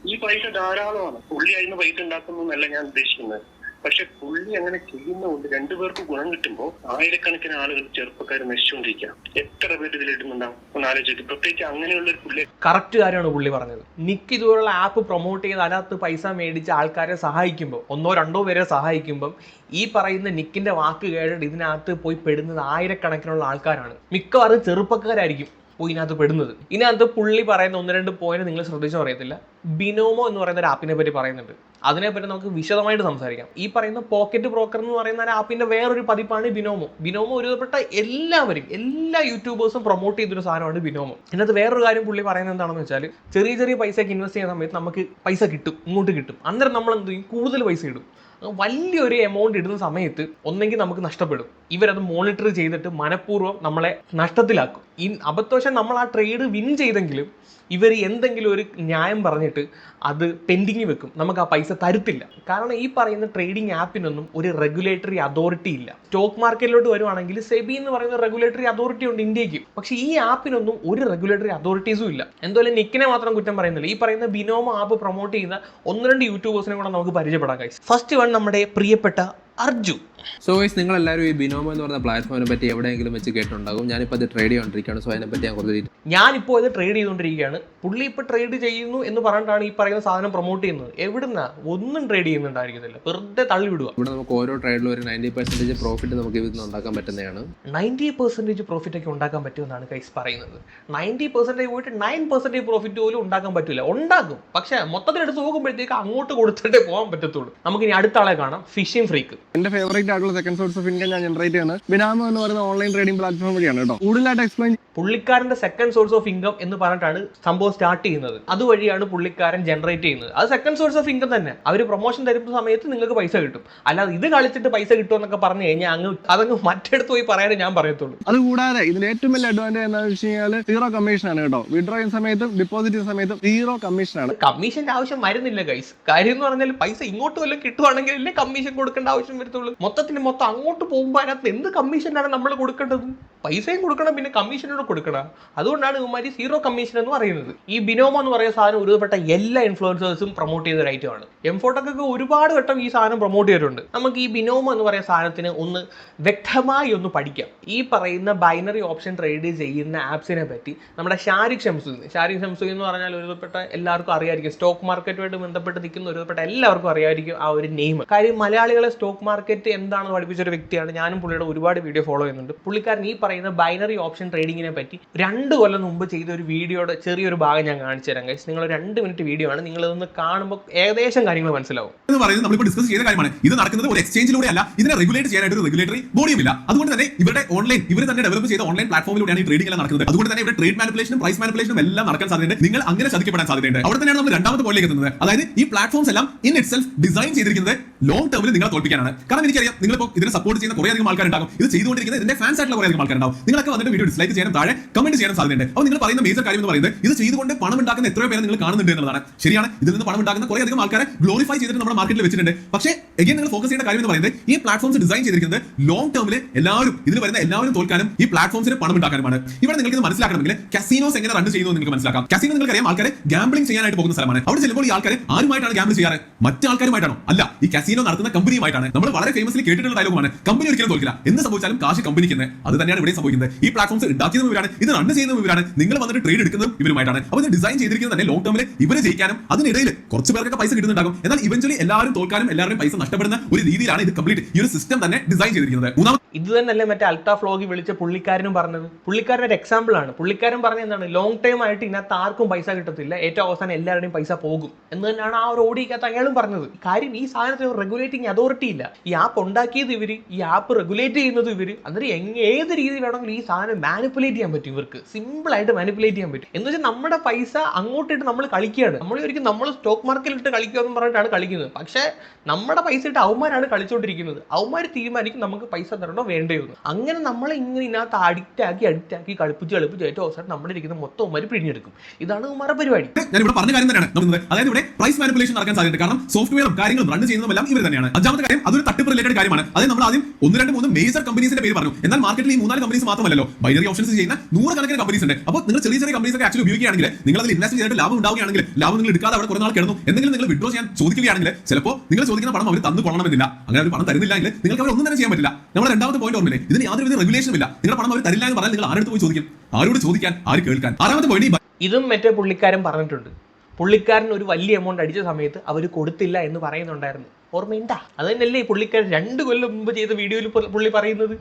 ഈ പൈസ ധാരാളമാണ്. പുള്ളി അതിന് പൈസ ഉണ്ടാക്കുന്നു എന്നല്ല ഞാൻ ഉദ്ദേശിക്കുന്നത്. പക്ഷെ പുള്ളി അങ്ങനെ ചെയ്യുന്നതുകൊണ്ട് രണ്ടുപേർക്ക് ഗുണം കിട്ടുമ്പോൾ ആയിരക്കണക്കിന് ആളുകൾ ചെറുപ്പക്കാർ നശിച്ചുകൊണ്ടിരിക്കുക എത്ര പേര് ഇതിലിടുന്നുണ്ടാവും ഒന്ന് ആലോചിച്ചു പ്രത്യേകിച്ച് അങ്ങനെയുള്ള ഒരു പുള്ളി കറക്റ്റ് കാര്യമാണ് പുള്ളി പറഞ്ഞത്. നിക്ക് ഇതുപോലുള്ള ആപ്പ് പ്രൊമോട്ട് ചെയ്ത് അതിനകത്ത് പൈസ മേടിച്ച് ആൾക്കാരെ സഹായിക്കുമ്പോൾ ഒന്നോ രണ്ടോ പേരെ സഹായിക്കുമ്പം ഈ പറയുന്ന നിക്കിന്റെ വാക്ക് കേട്ടിട്ട് ഇതിനകത്ത് പോയി പെടുന്നത് ആയിരക്കണക്കിനുള്ള ആൾക്കാരാണ്. മിക്കവാറും ചെറുപ്പക്കാരായിരിക്കും പോയി ഇതിനകത്ത് പെടുന്നത്. ഇതിനകത്ത് പുള്ളി പറയുന്ന ഒന്ന് രണ്ട് പോയിന്റ് നിങ്ങൾ ശ്രദ്ധിച്ചോ അറിയത്തില്ല. ബിനോമോ എന്ന് പറയുന്ന ഒരു ആപ്പിനെ പറ്റി പറയുന്നുണ്ട്. അതിനെപ്പറ്റി നമുക്ക് വിശദമായിട്ട് സംസാരിക്കാം. ഈ പറയുന്ന പോക്കറ്റ് ബ്രോക്കർ എന്ന് പറയുന്ന ആപ്പിന്റെ വേറൊരു പതിപ്പാണ് ബിനോമോ. ബിനോമോ ഒരുപെട്ട എല്ലാവരും എല്ലാ യൂട്യൂബേഴ്സും പ്രൊമോട്ട് ചെയ്തൊരു സാധനമാണ് ബിനോമോ. ഇതിനകത്ത് വേറൊരു കാര്യം പുള്ളി പറയുന്നത് എന്താണെന്ന് വെച്ചാൽ ചെറിയ ചെറിയ പൈസയ്ക്ക് ഇൻവെസ്റ്റ് ചെയ്യുന്ന സമയത്ത് നമുക്ക് പൈസ കിട്ടും ഇങ്ങോട്ട് കിട്ടും. അന്നേരം നമ്മൾ എന്ത് ചെയ്യും? കൂടുതൽ പൈസ ഇടും. വലിയൊരു എമൗണ്ട് ഇടുന്ന സമയത്ത് ഒന്നെങ്കിൽ നമുക്ക് നഷ്ടപ്പെടും. ഇവരത് മോണിറ്റർ ചെയ്തിട്ട് മനഃപൂർവം നമ്മളെ നഷ്ടത്തിലാക്കും. ഈ അബദ്ധവശം നമ്മൾ ആ ട്രേഡ് വിൻ ചെയ്തെങ്കിലും ഇവർ എന്തെങ്കിലും ഒരു ന്യായം പറഞ്ഞിട്ട് അത് പെൻഡിങ് വെക്കും. നമുക്ക് ആ പൈസ തരുത്തില്ല. കാരണം ഈ പറയുന്ന ട്രേഡിംഗ് ആപ്പിനൊന്നും ഒരു റെഗുലേറ്ററി അതോറിറ്റി ഇല്ല. സ്റ്റോക്ക് മാർക്കറ്റിലോട്ട് വരുവാണെങ്കിൽ സെബി എന്ന് പറയുന്ന റെഗുലേറ്ററി അതോറിറ്റി ഉണ്ട് ഇന്ത്യയ്ക്ക്. പക്ഷേ ഈ ആപ്പിനൊന്നും ഒരു റെഗുലേറ്ററി അതോറിറ്റീസും ഇല്ല. എന്തായാലും നിക്കിനെ മാത്രം കുറ്റം പറയുന്നില്ല. ഈ പറയുന്ന ബിനോമ ആപ്പ് പ്രൊമോട്ട് ചെയ്യുന്ന ഒന്ന് രണ്ട് യൂട്യൂബേഴ്സിനെ കൂടെ നമുക്ക് പരിചയപ്പെടാൻ കഴിയും ഫസ്റ്റ് വൺ നമ്മുടെ പ്രിയപ്പെട്ട അർജു. സോ വൈസ് നിങ്ങൾ എല്ലാവരും ഈ ബിനോമോ എന്ന് പറഞ്ഞ പ്ലാറ്റ്ഫോമിനെ പറ്റി എവിടെയെങ്കിലും വെച്ച് കേട്ടിട്ടുണ്ടാകും. ഞാനിപ്പോൾ അത് ട്രേഡ് ചെയ്തുകൊണ്ടിരിക്കുകയാണ് സോ അതിനെപ്പറ്റി ഞാൻ കുറച്ച് ഞാനിപ്പോൾ ഇത് ട്രേഡ് ചെയ്തുകൊണ്ടിരിക്കുകയാണ് പുള്ളി ഇപ്പോൾ ട്രേഡ് ചെയ്യുന്നു എന്ന് പറഞ്ഞിട്ടാണ് ഈ പറയുന്ന സാധനം പ്രൊമോട്ട് ചെയ്യുന്നത്. എവിടുന്ന? ഒന്നും ട്രേഡ് ചെയ്യുന്നുണ്ടായിരിക്കത്തില്ല. വെറുതെ തള്ളിവിടുക ഇവിടെ നമുക്ക് ഓരോ ട്രേഡിലും ഒരു നയന്റി പെർസെന്റേജ് പ്രോഫിറ്റ് നമുക്ക് ഇതിൽ നിന്ന് ഉണ്ടാക്കാൻ പറ്റുന്നതാണ്. നയന്റി പെർസെന്റേജ് പ്രോഫിറ്റ് ഒക്കെ ഉണ്ടാക്കാൻ പറ്റുമെന്നാണ് കൈസ് പറയുന്നത്. നയന്റി പെർസെന്റേജ് പോയിട്ട് നയൻ പെർസെന്റേജ് പ്രോഫിറ്റ് പോലും ഉണ്ടാക്കാൻ പറ്റില്ല ഉണ്ടാക്കും പക്ഷേ മൊത്തത്തിൽ എടുത്ത് നോക്കുമ്പോഴത്തേക്ക് അങ്ങോട്ട് കൊടുത്തിട്ടേ പോകാൻ പറ്റത്തുള്ളൂ. നമുക്കിനി അടുത്ത ആളെ കാണാം. ഫിഷിംഗ് ഫ്രീക്ക് എന്റെ ഫേവറേറ്റ് ആയിട്ടുള്ള സെക്കൻഡ് സോഴ്സ് ഓഫ് ഇൻകം ഞാൻ ജനറേറ്റ് ചെയ്യുന്നത് ബിനാമോ എന്ന് പറയുന്ന ഓൺലൈൻ ട്രേഡിംഗ് പ്ലാറ്റ്ഫോം വഴിയാണ് കേട്ടോ. കൂടുതലായിട്ട് എക്സ്പ്ലെയിൻ പുള്ളിക്കാരന്റെ സെക്കൻഡ് സോഴ്സ് ഓഫ് ഇൻകം എന്ന് പറഞ്ഞിട്ടാണ് സംഭവം സ്റ്റാർട്ട് ചെയ്യുന്നത്. അതുവഴിയാണ് പുള്ളിക്കാരൻ ജനറേറ്റ് ചെയ്യുന്നത്. അത് സെക്കൻഡ് സോഴ്സ് ഓഫ് ഇൻകം തന്നെ. അവർ പ്രൊമോഷൻ തരുന്ന സമയത്ത് നിങ്ങൾക്ക് പൈസ കിട്ടും. അല്ലാതെ ഇത് കളിച്ചിട്ട് പൈസ കിട്ടുമെന്നൊക്കെ പറഞ്ഞു കഴിഞ്ഞാൽ അങ്ങ് അതങ്ങ് മറ്റെടുത്ത് പോയി പറയാനേ ഞാൻ പറയത്തുള്ളൂ. അതുകൂടാതെ ഇതിന് ഏറ്റവും വലിയ അഡ്വാന്റേജ് എന്താണെന്ന് വെച്ച് കഴിഞ്ഞാൽ സീറോ കമ്മീഷൻ ആണ് കേട്ടോ. വിഡ്രോ ചെയ്യുന്ന സമയത്തും ഡിപ്പോസിറ്റ് ചെയ്യുന്ന സമയത്തും സീറോ കമ്മീഷൻ ആണ്. കമ്മീഷന്റെ ആവശ്യം വരുന്നില്ല ഗൈസ് കാര്യം എന്ന് പറഞ്ഞാൽ പൈസ ഇങ്ങോട്ട് വല്ലതും കിട്ടുവാണെങ്കിൽ കമ്മീഷൻ കൊടുക്കേണ്ട ആവശ്യം വരത്തുള്ളൂ. മൊത്തത്തിന് മൊത്തം അങ്ങോട്ട് പോകുമ്പോൾ അതിനകത്ത് എന്ത് കമ്മീഷനാണ് നമ്മൾ കൊടുക്കേണ്ടത്? പൈസയും കൊടുക്കണം പിന്നെ കമ്മീഷനോട് കൊടുക്കണം. അതുകൊണ്ടാണ് ഇവന്മാര് സീറോ കമ്മീഷൻ എന്ന് പറയുന്നത്. ഈ ബിനോമ എന്ന് പറയുന്ന സാധനം ഒരുപെട്ട എല്ലാ ഇൻഫ്ലുവൻസേഴ്സും പ്രൊമോട്ട് ചെയ്ത ഒരു ഐറ്റമാണ് എംഫോട്ടൊക്കെ ഒരുപാട് വട്ടം ഈ സാധനം പ്രൊമോട്ട് ചെയ്തിട്ടുണ്ട്. നമുക്ക് ഈ ബിനോമ എന്ന് പറയുന്ന സാധനത്തിന് ഒന്ന് വ്യക്തമായി ഒന്ന് പഠിക്കാം. ഈ പറയുന്ന ബൈനറി ഓപ്ഷൻ ട്രേഡ് ചെയ്യുന്ന ആപ്സിനെ പറ്റി നമ്മുടെ ഷാരിഖ് ഷംസു ഷാരിഖ് ഷംസു എന്ന് പറഞ്ഞാൽ ഒരുപെട്ട എല്ലാവർക്കും അറിയായിരിക്കും. സ്റ്റോക്ക് മാർക്കറ്റുമായിട്ട് ബന്ധപ്പെട്ട് നിൽക്കുന്ന ഒരുപെട്ട എല്ലാവർക്കും അറിയായിരിക്കും ആ ഒരു നെയിം കാര്യം മലയാളികളെ സ്റ്റോക്ക് മാർക്കറ്റ് എന്താണെന്ന് പഠിപ്പിച്ച ഒരു വ്യക്തിയാണ്. ഞാനും പുള്ളിയുടെ ഒരുപാട് വീഡിയോ ഫോളോ ചെയ്യുന്നുണ്ട്. പുള്ളിക്കാരൻ ഈ പറയുന്ന ബൈനറി ഓപ്ഷൻ ട്രേഡിങ്ങിനെ പറ്റി രണ്ട് കൊല്ലം മുമ്പ് ചെയ്ത ഒരു വീഡിയോയുടെ ചെറിയൊരു ഭാഗം ഞാൻ കാണിച്ചു തരാം കഴിച്ചു നിങ്ങൾ രണ്ട് മിനിറ്റ് വീഡിയോ ആണ്. നിങ്ങൾ ഇതൊന്ന് കാണുമ്പോൾ ഏകദേശം കാര്യങ്ങൾ മനസ്സിലാവും. എന്ന് പറയുന്നത് നമ്മളിപ്പോൾ ഡിസ്കസ് ചെയ്ത കാര്യമാണ്. ഇത് നടക്കുന്നത് ഒരു എക്സ്ചേഞ്ചിലൂടെ അല്ല. ഇതിനെ റെഗുലേറ്റ് ചെയ്യാനായിട്ട് ഒരു റെഗുലേറ്ററി ബോഡിയും ഇല്ല. അതുകൊണ്ട് തന്നെ ഇവരുടെ ഓൺലൈൻ ഇവർ തന്നെ ഡെവലപ്പ് ചെയ്ത ഓൺലൈൻ പ്ലാറ്റ്ഫോമിലൂടെയാണ് ഈ ട്രേഡിംഗ് എല്ലാം നടക്കുന്നത്. അതുകൊണ്ട് തന്നെ ഇവിടെ ട്രേഡ് മാനിപ്പുലേഷനും പ്രൈസ് മാനിപ്പുലേഷനും എല്ലാം നടക്കാൻ സാധ്യതയുണ്ട്. നിങ്ങൾ അങ്ങനെ ചതിക്കപ്പെടാൻ സാധ്യതയുണ്ട്. അവിടെ തന്നെയാണ് നമ്മൾ രണ്ടാമത്തെ പോയിലേക്ക് എത്തുന്നത്. അതായത് ഈ പ്ലാറ്റ്ഫോംസ് എല്ലാം ഇൻ ഇറ്റ് ഡിസൈൻ ചെയ്തിരിക്കുന്നത് ലോങ് ടേമിൽ നിങ്ങളെ തോൽപ്പിക്കാനാണ്. കാരണം എനിക്കറിയാം നിങ്ങളിപ്പോൾ ഇതിനെ സപ്പോർട്ട് ചെയ്യുന്ന കുറേ അധികം ആൾക്കാരുണ്ടാകും. ഇത് ചെയ്തുകൊണ്ടിരിക്കുന്ന ഇതിന്റെ ഫാൻസ് ആയിട്ടുള്ള കുറേ അധികം ആൾക്കാരുണ്ടാവും നിങ്ങളൊക്കെ വന്നിട്ട് വീഡിയോ ഡിസ്ലൈക്ക് ചെയ്യാനും താഴെ കമന്റ് ചെയ്യാനും സാധ്യതയുണ്ട്. അപ്പോൾ നിങ്ങൾ പറയുന്ന മേജർ കാര്യം എന്ന് പറയുന്നത് ഇത് ചെയ്തുകൊണ്ട് പണം ഉണ്ടാക്കുന്ന എത്രയോ പേരെ നിങ്ങൾ കാണുന്നുണ്ട് എന്നുള്ളതാണ്. ശരിയാണ് ഇതിൽ നിന്ന് പണം ഉണ്ടാക്കുന്ന കുറേ അധികം ആൾക്കാരെ ഗ്ലോറിഫൈ ചെയ്തിട്ട് നമ്മുടെ മാർക്കറ്റിൽ വെച്ചിട്ടുണ്ട്. പക്ഷേ എഗൈൻ നിങ്ങൾ ഫോക്കസ് ചെയ്യേണ്ട കാര്യം എന്ന് പറയുന്നത് ഈ പ്ലാറ്റ്ഫോംസ് ഡിസൈൻ ചെയ്തിരിക്കുന്നത് ലോങ് ടേമിൽ എല്ലാവരും ഇതിൽ വരുന്ന എല്ലാവരും തോൽക്കാനും ഈ പ്ലാറ്റ്ഫോംസിന് പണം ഉണ്ടാക്കാനുമാണ്. ഇവിടെ നിങ്ങൾക്ക് ഇത് മനസ്സിലാക്കണമെങ്കിൽ കസീനോസ് എങ്ങനെ റൺ ചെയ്യുന്നു നിങ്ങൾക്ക് മനസ്സിലാക്കാം. കസീനോ നിങ്ങൾക്കറിയാം ആൾക്കാർ ഗാംബ്ലിംഗ് ചെയ്യാനായിട്ട് പോകുന്ന സ്ഥലമാണ്. അവിടെ ചിലപ്പോൾ ഈ ആൾക്കാർ ആരുമായിട്ടാണ് ഗാംബിൾ ചെയ്യാറ്? മറ്റു ആൾക്കാരുമായിട്ടാണോ? അല്ല ഈ കസീനോ നടത്തുന്ന കമ്പനിയുമായിട്ടാണ് നമ്മൾ വളരെ ഫേമസ്ലി കേട്ടിട്ടുള്ള ഡയലോഗുമാണ് കമ്പനി ഒരിക്കലും തോൽക്കില്ല. എന്ന് സംഭവിച്ചാലും കാശ് കമ്പനിക്ക് തന്നെ അത് തന്നെയാണ് ഇവിടെ സംഭവിക്കുന്നത്. ഈ പ്ലാറ്റ്ഫോംസ് ഉണ്ടാക്കിയതും ഇവരാണ്. ഇത് റൺ ചെയ്യുന്നതും ഇവരാണ്. നിങ്ങൾ വന്നിട്ട് ട്രേഡ് എടുക്കുന്നതും ഇവരുമായിട്ടാണ്. അപ്പോൾ ഡിസൈൻ ചെയ്തിരിക്കുന്നത് തന്നെ ലോങ് ടേമിൽ ഇവരെ ജയിക്കാനും അതിനിടയിൽ കുറച്ച് പേർക്കൊക്കെ പൈസ കിട്ടുന്നുണ്ടാകും. എന്നാൽ ഇവഞ്ചലി എല്ലാവരും തോൽക്കാനും എല്ലാവരും പൈസ നഷ്ടപ്പെടുന്ന ഒരു രീതിയിലാണ് ഇത് കംപ്ലീറ്റ് ഈ ഒരു സിസ്റ്റം തന്നെ ഡിസൈൻ ചെയ്തിരിക്കുന്നത്. ഇത് തന്നെയല്ലേ മറ്റേ അൾട്രാ ഫ്ലോഗി വിളിച്ച പുള്ളിക്കാരനും പറഞ്ഞത്? പുള്ളിക്കാരൻ ഒരു എക്സാമ്പിൾ ആണ്. പുള്ളിക്കാരൻ പറഞ്ഞ എന്താണ്? ലോങ് ടൈം ആയിട്ട് ഇതിനകത്ത് ആർക്കും പൈസ കിട്ടത്തില്ല. ഏറ്റവും അവസാനം എല്ലാവരുടെയും പൈസ പോകും. എന്ന് തന്നെയാണ് ആ ഒരു ഓടിക്കകത്ത് അയാളും പറഞ്ഞത്. കാര്യം ഈ സാധനത്തിൽ ഒരു റെഗുലേറ്റിംഗ് അതോറിറ്റി ഇല്ല. ഈ ആപ്പ് ഉണ്ടാക്കിയത് ഇവർ ഈ ആപ്പ് റെഗുലേറ്റ് ചെയ്യുന്നത് ഇവർ അന്നേരം ഏത് രീതി വേണമെങ്കിലും ഈ സാധനം മാനിപ്പുലേറ്റ് ചെയ്യാൻ പറ്റും ഇവർക്ക്. സിമ്പിൾ ആയിട്ട് മാനിപ്പുലേറ്റ് ചെയ്യാൻ പറ്റും. എന്ന് വെച്ചാൽ നമ്മുടെ പൈസ അങ്ങോട്ടിട്ട് നമ്മൾ കളിക്കുകയാണ്. നമ്മൾ ഒരിക്കലും നമ്മൾ സ്റ്റോക്ക് മാർക്കറ്റിൽ ഇട്ട് കളിക്കുക എന്ന് പറഞ്ഞിട്ടാണ് കളിക്കുന്നത്. പക്ഷേ നമ്മുടെ പൈസ ഇട്ട് അവന്മാരാണ് കളിച്ചുകൊണ്ടിരിക്കുന്നത് അവന്മാർ തീരുമാനിക്കും നമുക്ക് പൈസ തരണോ വേണ്ടയോ അങ്ങനെ നമ്മളെ ഇങ്ങനെ ഇതിനകത്ത് അഡിക്റ്റ് ആക്കി അഡിക്റ്റ് ആക്കി കളിപ്പിച്ച് കളിപ്പിച്ച് ഏറ്റവും അവസാനം നമ്മുടെ ഇരിക്കുന്ന മൊത്തം അവന്മാർ പിഴിഞ്ഞെടുക്കും ഇതാണ് അവന്മാരുടെ പരിപാടി. ഞാൻ പറഞ്ഞ കാര്യം തന്നെയാണ്. അതായത് ഇവിടെ പ്രൈസ് മാനിപ്പുലേഷൻ നടക്കാൻ സാധ്യത കാരണം സോഫ്റ്റ്വെയറും കാര്യങ്ങളും റൺ ചെയ്യുന്നതെല്ലാം ഇവർ തന്നെയാണ്. അഞ്ചാമത്തെ കാര്യം അതൊരു തട്ടിപ്പ് റിലേറ്റഡ് കാര്യമാണ്. അതായത് നമ്മൾ ആദ്യം ഒന്ന് രണ്ട് മൂന്ന് മേജർ കമ്പനീസിന്റെ പേര് പറഞ്ഞു. എന്നാൽ മാർക്കറ്റിൽ ഈ മൂന്നാൽ കമ്പനീസ് മാത്രമല്ലോ ബൈനറി ഓപ്ഷൻസ് ചെയ്യുന്ന നൂറുകണക്കിന് കമ്പനീസ് ഉണ്ട്. അപ്പോൾ നിങ്ങൾ ചെറിയ ചെറിയ കമ്പനീസ് ഒക്കെ ആക്ച്വലി ഉപയോഗിക്കുകയാണെങ്കിൽ നിങ്ങൾ അതിൽ ഇൻവെസ്റ്റ് ചെയ്തിട്ട് ലാഭം ഉണ്ടാവുകയാണെങ്കിൽ ലാഭം നിങ്ങൾ എടുക്കാതെ അവിടെ കുറേ നാൾ കിടന്നു. എന്തെങ്കിലും നിങ്ങൾ വിഡ്രോ ചെയ്യാൻ ചോദിക്കുകയാണെങ്കിൽ ചിലപ്പോൾ നിങ്ങൾ ചോദിക്കുന്ന പണം അവർ തന്നു കൊള്ളണമെന്നില്ല. അങ്ങനെ അവർ പണം തരുന്നില്ല എങ്കിൽ നിങ്ങൾക്ക് അവർ ഒന്നും തന്നെ ചെയ്യാൻ പറ്റില്ല. നമ്മുടെ രണ്ടാമത്തെ പോയിന്റ് ഓർമ്മയില്ലേ? ഇതിന് യാതൊരു റെഗുലേഷനും ഇല്ല. നിങ്ങളുടെ പണം അവർ തരില്ല എന്ന് പറഞ്ഞാൽ നിങ്ങൾ ആരെടുത്ത് പോയി ചോദിക്കും? ആരോട് ചോദിക്കാൻ? ആര് കേൾക്കാൻ? ആറാമത്തെ പോയിന്റ് ഇതും മറ്റേ പുള്ളിക്കാരൻ പറഞ്ഞിട്ടുണ്ട്. പുള്ളിക്കാരൻ ഒരു വലിയ എമൗണ്ട് അടിച്ച സമയത്ത് അവർ കൊടുത്തില്ല എന്ന് പറയുന്നുണ്ടായിരുന്നു. ഓർമ്മയുണ്ടാ? അത് തന്നെയല്ലേ പുള്ളിക്കാരൻ രണ്ട് കൊല്ലം മുമ്പ് ചെയ്ത വീഡിയോയിൽ പുള്ളി പറയുന്നത്.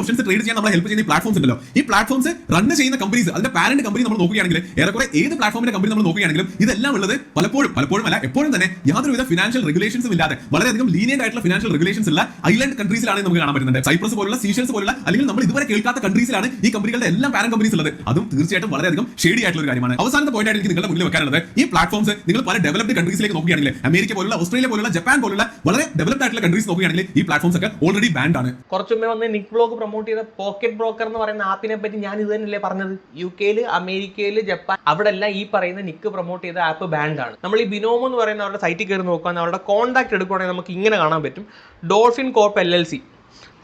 ഓപ്ഷൻസ് ട്രേഡ് ചെയ്യാൻ നമ്മളെ ഹെൽപ്പ് ചെയ്യുന്ന പ്ലാറ്റ്ഫോംസ് ഉണ്ടല്ലോ. ഈ പ്ലാറ്റ്ഫോംസ് റൺ ചെയ്യുന്ന കമ്പനീസ് അതിന്റെ പാരന്റ് കമ്പനി നമ്മൾ നോക്കുകയാണെങ്കിൽ ഏറെക്കുറെ ഏത് പ്ലാറ്റ്ഫോമിന്റെ കമ്പനി നമ്മൾ നോക്കുകയാണെങ്കിലും ഇതെല്ലാം ഉള്ളത് പലപ്പോഴും പലപ്പോഴും അല്ല എപ്പോഴും തന്നെ യാതൊരുവിധ ഫിനാൻഷ്യൽ റെഗുലേഷൻസും ഇല്ലാതെ വളരെയധികം ലീനിയന്റ് ആയിട്ടുള്ള ഫിനാൻഷ്യൽ റെഗുലേഷൻസ് ഉള്ള ഐലൻഡ് കൺട്രീസിലാണ് നമുക്ക് കാണാൻ പറ്റുന്നത്. സൈപ്രസ് പോലുള്ള സീഷൻസ് പോലുള്ള അല്ലെങ്കിൽ നമ്മൾ ഇതുവരെ കേൾക്കാത്ത കൺട്രീസിലാണ് ഈ കമ്പനികളുടെ എല്ലാം പാരന്റ് കമ്പനീസ് ഉള്ളത്. അതും തീർച്ചയായിട്ടും വളരെയധികം ഷേഡി ആയിട്ടുള്ള ഒരു കാര്യമാണ്. അവസാനത്തെ പോയിന്റ് ആയിട്ട് നിങ്ങളുടെ മുന്നിൽ വെക്കാനുള്ളത് ഈ പ്ലാറ്റ്ഫോംസ് നിങ്ങൾ പല ഡെവലപ്ഡ് കൺട്രീസിലേക്ക് നോക്കുകയാണെങ്കിൽ അമേരിക്ക പോലുള്ള ഓസ്ട്രേലിയ പോലുള്ള ജപ്പാൻ പോലുള്ള വളരെ ഡെവലപ്ഡ് ആയിട്ടുള്ള കൺട്രീസ് നോക്കുകയാണെങ്കിൽ ഈ പ്ലാറ്റ്ഫോംസ് ഒക്കെ ഓൾറെഡി ബാൻഡ് ആണ്. കുറച്ചു മുമ്പേ വന്ന് നിക് ബ്ലോഗ് പ്രൊമോട്ട് ചെയ്ത പോക്കറ്റ് ബ്രോക്കർ എന്ന് പറയുന്ന ആപ്പിനെ പറ്റി ഞാൻ ഇത് തന്നെയല്ലേ പറഞ്ഞത്? യു കെയിൽ അമേരിക്കയിൽ ജപ്പാൻ അവിടെ എല്ലാം ഈ പറയുന്ന നിക്ക് പ്രൊമോട്ട് ചെയ്ത ആപ്പ് ബാൻഡ് ആണ്. നമ്മൾ ഈ ബിനോമോ എന്ന് പറയുന്ന അവരുടെ സൈറ്റിൽ കയറി നോക്കുക അവരുടെ കോൺടാക്ട് എടുക്കുകയാണെങ്കിൽ നമുക്ക് ഇങ്ങനെ കാണാൻ പറ്റും. Dolphin Corp L L C